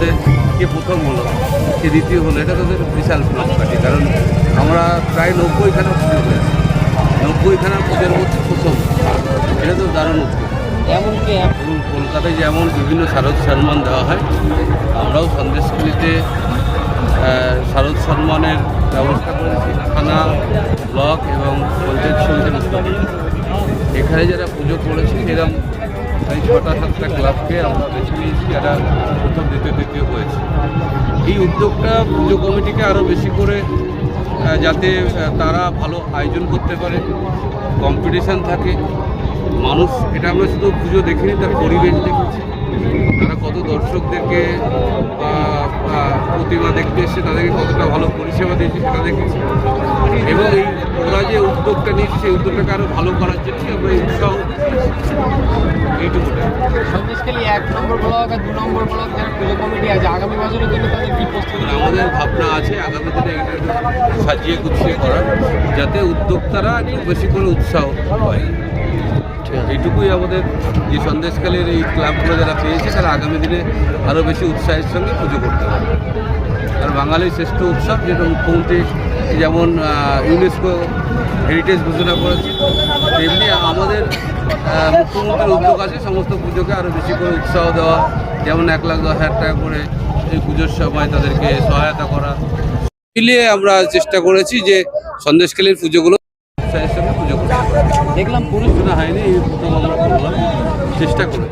মধ্যে কে প্রথম হলো কে দ্বিতীয় হলো এটা তাদের বিশাল মাপকাঠি কারণ আমরা প্রায় নব্বইখানা পুজো হয়েছে নব্বইখানা পুজোর মধ্যে প্রথম। এটা তো দারুণ এমনকি কলকাতায় যেমন বিভিন্ন শারদ সম্মান দেওয়া হয় আমরাও সন্দেশখালিতে আহ, শারদ সম্মানের ব্যবস্থা করেছি। থানা ব্লক এবং পঞ্চায়েত সমিতির উদ্যোগে। এখানে যারা পুজো করেছে এরকম এই ছটা সাতটা ক্লাবকে আমরা বেছে নিয়েছি, যারা প্রথম, দ্বিতীয়, তৃতীয় হয়েছে। এই উদ্যোগটা পুজো কমিটিকে আরও বেশি করে যাতে তারা ভালো আয়োজন করতে পারে কম্পিটিশান থাকে। মানুষ, এটা আমরা শুধু পুজো দেখিনি, তার পরিবেশ দেখেছি। তারা কত দর্শকদেরকে প্রতিমা দেখতে এসছে, তাদেরকে কতটা ভালো পরিষেবা দিয়েছে সেটা দেখেছি। এবং এই উদ্যোগটা নিয়েছে সেই উদ্যোগটাকে আরও ভালো করার জন্য আমরা এই উৎসাহ সন্দেশখালী এক নম্বর ব্লক আর দু নম্বর ব্লক যারা পুজো কমিটি আছে আগামী বছরের জন্য তাদের কি প্রস্তুতি? মানে আমাদের ভাবনা আছে আগামী দিনে এটা সাজিয়ে গুছিয়ে করার যাতে উদ্যোক্তারা একটু বেশি করে উৎসাহ পায়। এইটুকুই আমাদের যে সন্দেশকালের এই ক্লাবগুলো যারা পেয়েছে তারা আগামী দিনে আরও বেশি উৎসাহের সঙ্গে পুজো করতে পারবে। আর বাঙালির শ্রেষ্ঠ উৎসব যেটা মুখ্যমন্ত্রী যেমন ইউনেস্কো হেরিটেজ ঘোষণা করেছে, তেমনি আমাদের মুখ্যমন্ত্রীর উদ্যোগ আছে সমস্ত পুজোকে আরও বেশি করে উৎসাহ দেওয়া, যেমন এক লাখ দশ হাজার টাকা করে এই পুজোর সময় তাদেরকে সহায়তা করা। মিলিয়ে আমরা চেষ্টা করেছি যে সন্দেশকালীর পুজোগুলো উৎসাহের সঙ্গে পুজো করতে দেখলাম পুরুষ শোনা হয়নি, এই প্রথম আমরা চেষ্টা করে